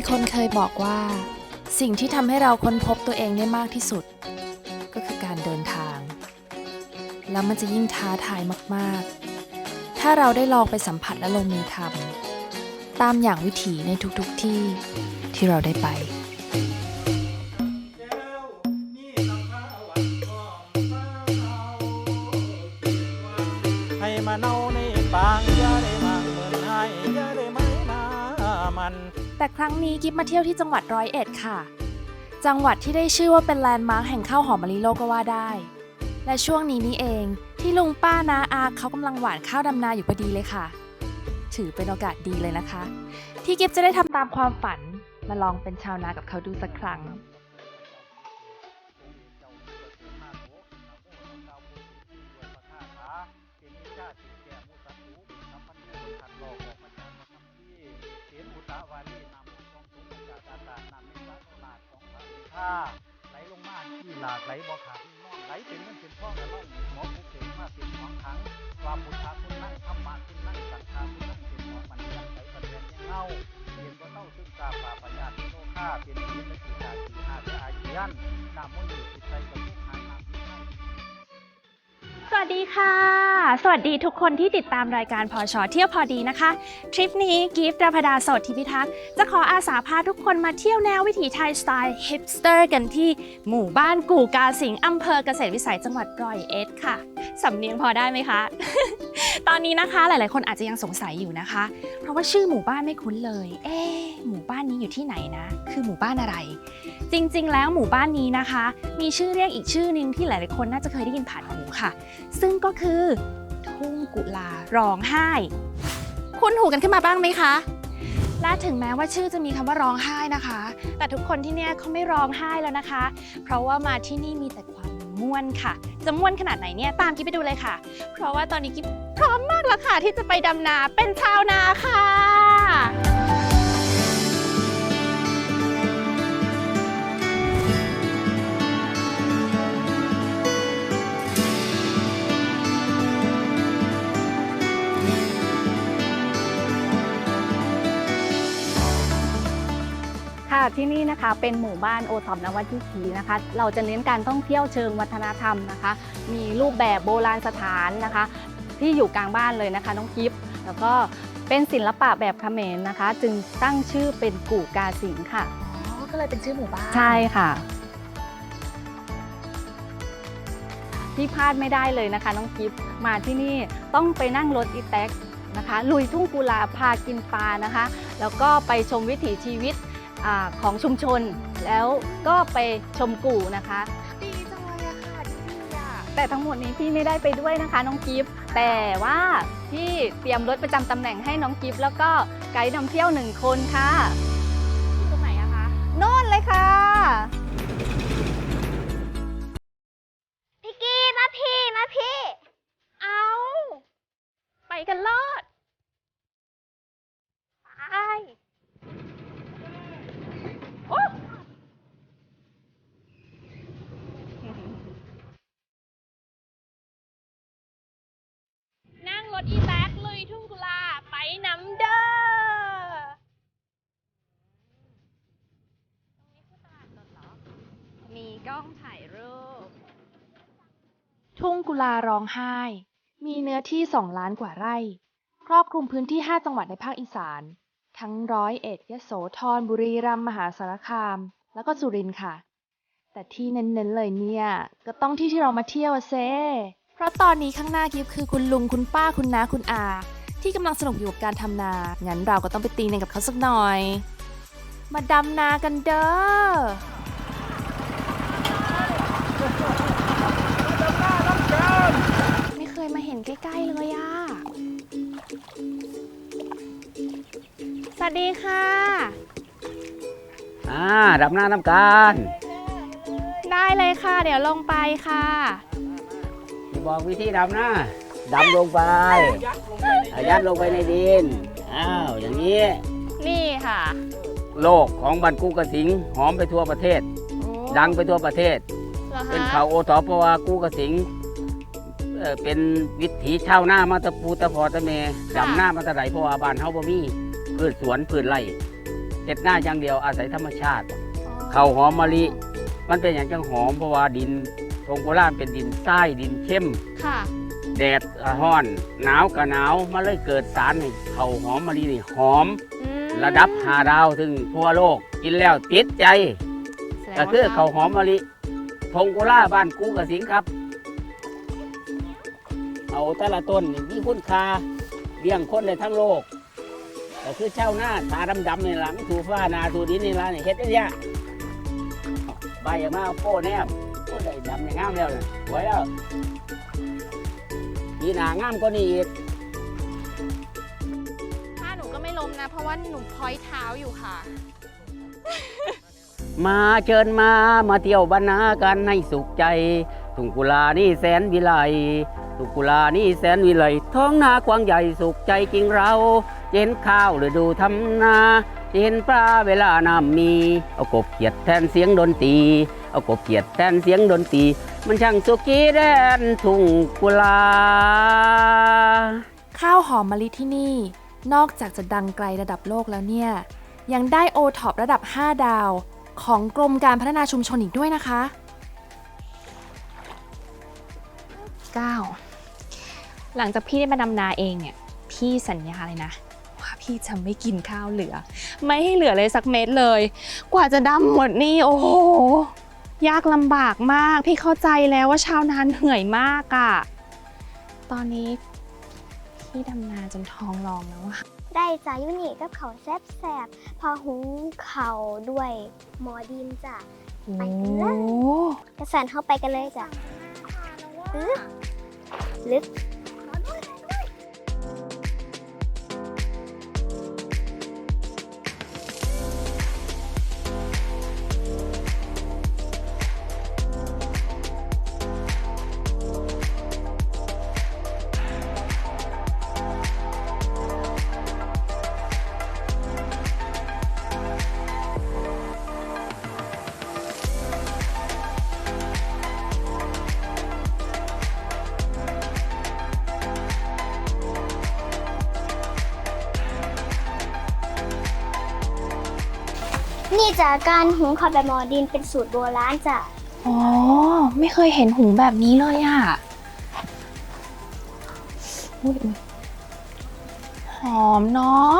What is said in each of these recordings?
มีคนเคยบอกว่า สิ่งที่ทำให้เราค้นพบตัวเองได้มากที่สุด ก็คือการเดินทาง แล้วมันจะยิ่งท้าทายมากๆ ถ้าเราได้ลองไปสัมผัสและลงมือทำตามอย่างวิถีในทุกๆที่ที่เราได้ไป แต่ครั้งนี้กิฟมาเที่ยวที่จังหวัดร้อยเอ็ดค่ะ จังหวัดที่ได้ชื่อว่าเป็นแลนด์มาร์คแห่งข้าวหอมมะลิโลกก็ว่าได้ และช่วงนี้นี่เองที่ลุงป้านาอาเขากำลังหว่านข้าวดำนาอยู่พอดีเลยค่ะ ถือเป็นโอกาสดีเลยนะคะ ที่กิฟจะได้ทำตามความฝันมาลองเป็นชาวนากับเขาดูสักครั้ง ไหลลงมาที่หลากไหลบ่อขาดน้องไหลเป็นเงินเป็นทองแล้วน้องหมอผู้เก่งมาเป็นของขังความบุญทาคุณนั่งทำมาคุณนั่งสังฆาคุณนั่งเป็นของมันยังไหลประเด็นยังเล่าเห็นก็เต้าซึ่งกาป่าปัญญาโนค่าเป็นที่ไม่ถือกาทีหาและอาเจียนนามมุ่งอยู่จิตใจกับ วัสดีค่ะ สวัสดีทุกคนที่ติดตามรายการพอชอเที่ยวพอดีนะคะ ทริปนี้กิฟต์ดาพดาโสดทิพิทักษ์จะขออาสาพาทุกคนมาเที่ยวแนววิถีไทยสไตล์ฮิปสเตอร์กันที่หมู่บ้านกู่กาสิงอำเภอเกษตรวิสัยจังหวัดร้อยเอ็ดค่ะ สำเนียงพอได้ไหมคะ ตอนนี้นะคะหลายๆ คนอาจจะยังสงสัยอยู่นะคะ เพราะว่าชื่อหมู่บ้านไม่คุ้นเลย เอ๊หมู่บ้านนี้อยู่ที่ไหนนะ คือหมู่บ้านอะไร จริงๆ แล้วหมู่บ้านนี้นะคะ มีชื่อเรียกอีกชื่อหนึ่งที่หลายๆคนน่าจะเคยได้ยินผ่านหูค่ะ ซึ่งก็คือทุ่งกุลาร้องไห้ คุ้นหูกันขึ้นมาบ้างไหมคะและถึงแม้ว่าชื่อจะมีคำว่าร้องไห้นะคะ แต่ทุกคนที่เนี่ยเขาไม่ร้องไห้แล้วนะคะ เพราะว่ามาที่นี่มีแต่ความม่วนค่ะ จะม่วนขนาดไหนเนี่ยตามกิ๊บไปดูเลยค่ะ เพราะว่าตอนนี้กิ๊บพร้อมมากแล้วค่ะ ที่จะไปดำนาเป็นชาวนาค่ะ ที่นี่นะคะเป็นหมู่บ้านโอท็อปนวัดวิถีนะคะ เราจะเน้นการท่องเที่ยวเชิงวัฒนธรรมนะคะ มีรูปแบบโบราณสถานนะคะ ที่อยู่กลางบ้านเลยนะคะน้องกิฟต์แล้วก็เป็นศิลปะแบบเขมรนะคะ จึงตั้งชื่อเป็นกู่กาสิงห์ค่ะอ๋อก็เลยเป็นชื่อหมู่บ้านใช่ค่ะที่พลาดไม่ได้เลยนะคะ น้องกิฟต์มาที่นี่ต้องไปนั่งรถอีแท็กนะคะ ลุยทุ่งกุลาพากินปลานะคะ แล้วก็ไปชมวิถีชีวิต อาของชุมชน แล้วก็ไปชมกู่นะคะ ดีจังเลยอะค่ะดีอะแต่ทั้งหมดนี้พี่ไม่ได้ไปด้วยนะคะน้องกิฟต์แต่ว่าพี่เตรียมรถประจำตำแหน่งให้น้องกิฟต์แล้วก็ไกด์นำเที่ยวหนึ่งคนค่ะ ล้องถ่ายรูป ทุ่งกุลาร้องไห้ มีเนื้อที่ 2 ล้านกว่าไร่ ครอบคลุมพื้นที่ 5 จังหวัดในภาคอีสาน ทั้งร้อยเอ็ดยโสธรบุรีรัมย์มหาสารคาม แล้วก็สุรินทร์ค่ะ แต่ที่เน้นๆเลยเนี่ย ก็ต้องที่ที่เรามาเที่ยวอะเซเพราะตอนนี้ข้างหน้ากิฟคือคุณลุงคุณป้าคุณน้าคุณอา ที่กำลังสนุกอยู่กับการทำนา งั้นเราก็ต้องไปตีนกับเขาสักหน่อย มาดำนากันเด้อ ไม่เคยมาเห็นใกล้ ๆ เลยอะสวัสดีค่ะ อ่าดับหน้าน้ำการได้เลยค่ะ เดี๋ยวลงไปค่ะจะบอกวิธีดำหน้าดำลงไปอะยัดลงไปในดิน อ้าว อย่างนี้ นี่ค่ะ โลกของบันกุกระสิงหอมไปทั่วประเทศ ดังไปทั่วประเทศหรอคะเป็นข่าวโอทอปเพราะว่ากูกระสิง เอ่อเป็นวิถีชาวนามาตะปูตะพอตะเมดำหน้ามาตะไหลเพราะว่าบ้านเฮาบ่มีพืชสวนพืชไร่เห็ดหน้าอย่างเดียวอาศัยธรรมชาติข้าวหอมมะลิ มันเป็นอย่างจังหอมเพราะว่าดินทงโกล่าเป็นดินทรายดินเข้มค่ะ แดดก็ร้อน หนาวก็หนาวมาเลยเกิดสารให้ข้าวหอมมะลินี่หอม อืมระดับหาดาวถึงทั่วโลกกินแล้วติดใจ แสดงก็ว่าคือข้าวหอมมะลิทงโกล่าบ้านกูกระสิงครับ เอาแต่ละต้นนี่มีคุณค่าเลี้ยงคนในทั้งโลกก็คือเช่าหน้าตาดำๆในหลังถูฟ้าหนาถูดินนี่ละนี่เฮ็ดได้ยากใบออกมาเอาโป้แนบโป้ได้ดำในงามแล้วนะไว้แล้วมีหนางามก็นี่อีกถ้าหนูก็ไม่ล้มนะ เพราะว่าหนูพอยเท้าอยู่ค่ะ มาเชิญมามาเที่ยวบรรณากันให้สุขใจ ทุ่งกุลานี่แสนวิไล ทุ่งกุลานี่แสนวิไลท้องนากว้างใหญ่สุขใจจริงเราเห็นข้าวหรือดูทำนาเห็นปลาเวลาน้ำมี เอากบเกียดแทนเสียงดนตรี เอากบเกียดแทนเสียงดนตรี มันช่างสุขีแดนทุ่งกุลา ข้าวหอมมะลิที่นี่ นอกจากจะดังไกลระดับโลกแล้วเนี่ย ยังได้โอท็อประดับ 5 ดาว ของกรมการพัฒนาชุมชนอีกด้วยนะคะ 9 หลังจากพี่ได้มาดำนาเองเนี่ย พี่สัญญาเลยนะ ว่าพี่จะไม่กินข้าวเหลือ ไม่ให้เหลือเลยสักเม็ดเลย กว่าจะดำหมดนี่โอ้โหยากลำบากมาก พี่เข้าใจแล้วว่าชาวนานเหนื่อยมากอะ่ะ ตอนนี้พี่ดำนาจนท้องร้องแล้วอะได้จ้ายุนี่กับเขาวแซ่บแซบๆพอหุงเขาวด้วยหมอดินจ้ะไปกันเลยโอ้กระสันเข้าไปกันเลยจ้ะลึก นี่จ้ะการหุงข้าวแบบหมอดินเป็นสูตรโบราณจ้ะอ๋อ ไม่เคยเห็นหุงแบบนี้เลยอะ่ะอุ๊ยอุ๊ยหอมเนาะ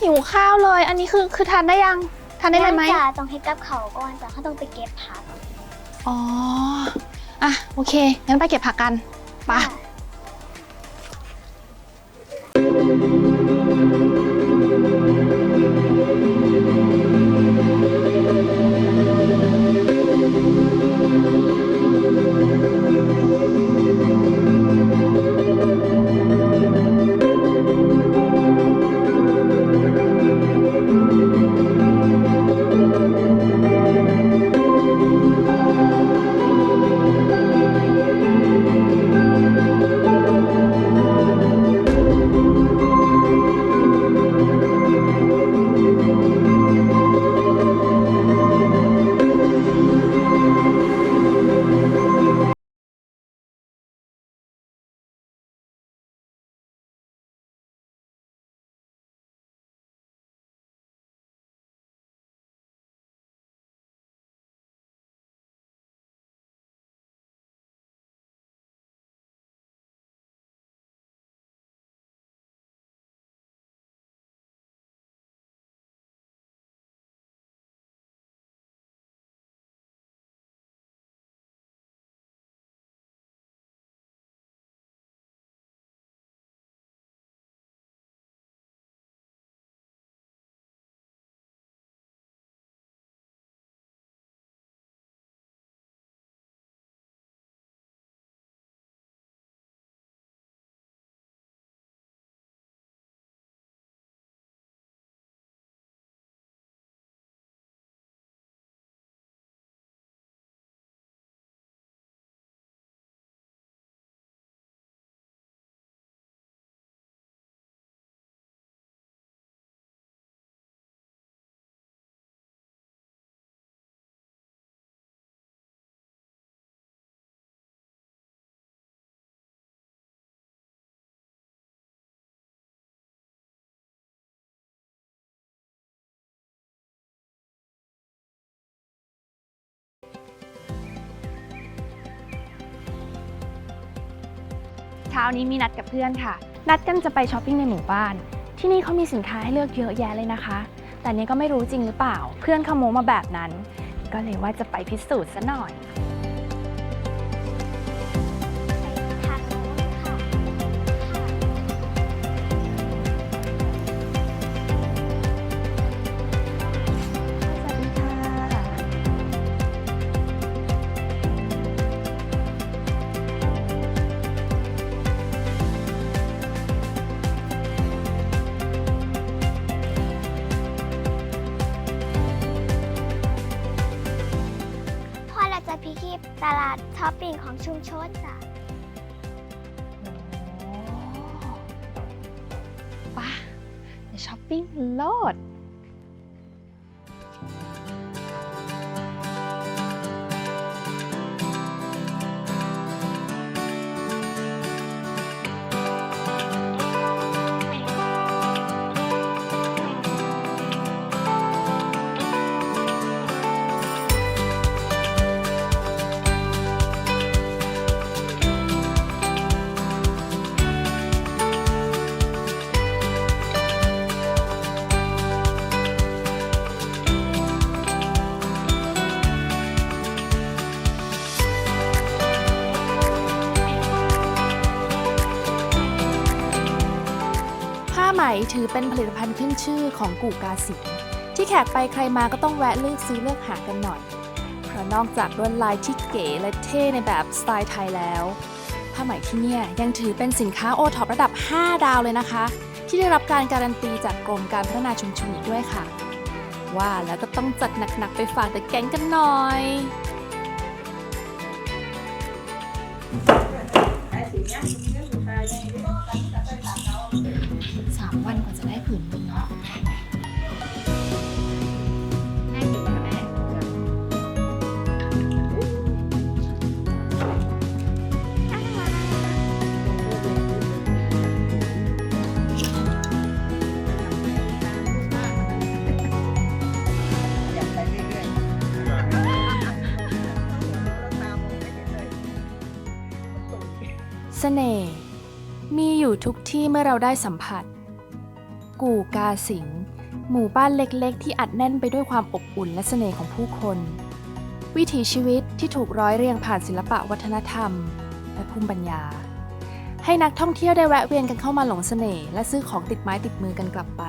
หิวข้าวเลย อันนี้คือคือทานได้ยังทานได้เลยไหมจ้ะต้องให้กับเขาวก่อนจ้ะเขาต้องไปเก็บผักอ๋ออะโอเคงั้นไปเก็บผักกันไปะจ้ะ ช้านี้มีนัดกับเพื่อนค่ะ นัดกันจะไปช้อปปิ้งในหมู่บ้าน ที่นี่เขามีสินค้าให้เลือกเยอะแยะเลยนะคะ แต่เนี้ก็ไม่รู้จริงหรือเปล่า เพื่อนขโมยมาแบบนั้น ก็เลยว่าจะไปพิสูจน์ซะหน่อย ตลาดช้อปปิ้งของชุมชนจ้ะป่ะเดอะช้อปปิ้งโลด ถือเป็นผลิตภัณฑ์ขึ้นชื่อของกู่กาสินที่แขกไปใครมาก็ต้องแวะเลือกซื้อเลือกหากันหน่อย เพราะนอกจากลวดลายที่เก๋และเท่ในแบบสไตล์ไทยแล้วผ้าไหมที่เนี่ยยังถือเป็นสินค้าโอท็อประดับ 5 ดาวเลยนะคะ ที่ได้รับการการันตีจากกรมการพัฒนาชุมชนอีกด้วยค่ะ ว่าแล้วก็ต้องจัดหนักๆไปฝากแต่แก๊งกันหน่อยสามวันกว่าจะได้ผืนนึงเนาะเสน่ห์มีอยู่ทุกที่เมื่อเราได้สัมผัส กู่กาสิง หมู่บ้านเล็กๆ ที่อัดแน่นไปด้วยความอบอุ่นและเสน่ห์ของผู้คน วิถีชีวิตที่ถูกร้อยเรียงผ่านศิลปะวัฒนธรรม และภูมิปัญญา ให้นักท่องเที่ยวได้แวะเวียนกันเข้ามาหลงเสน่ห์และซื้อของติดไม้ติดมือกันกลับไป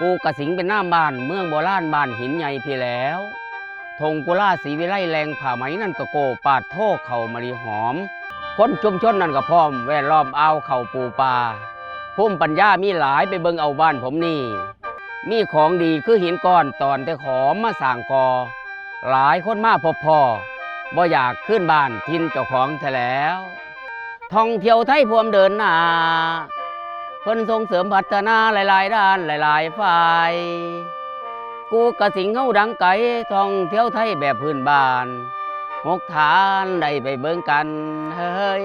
กูกระสิงเป็นหน้าบ้าน เมืองโบราณบ้านหินใหญ่พี่แล้วธงกุล่าสีวิไลแรงผ่าไหมนั่นก็โกปาดโทกเข่ามะลิหอม คนชุมชนนั่นก็พร้อม แวดล้อมเอาเข่าปูปลาพุ่มปัญญามีหลายไปเบิงเอาบ้านผมนี่ มีของดีคือหินก้อนตอนแต่ขอมมาสั่งกอ หลายคนมาพบพอบ่อยากขึ้นบ้านทินเจ้าของแท้แล้วท่องเที่ยวไทยพวมเดินหนา เพิ่นส่งเสริมพัฒนาหลาย ๆ ด้านหลาย ๆ ฝ่าย กูกระสิงเฮาดังไก่ท่องเที่ยวไทยแบบพื้นบ้านหกฐานได้ไปเบิ่งกันเฮ้ย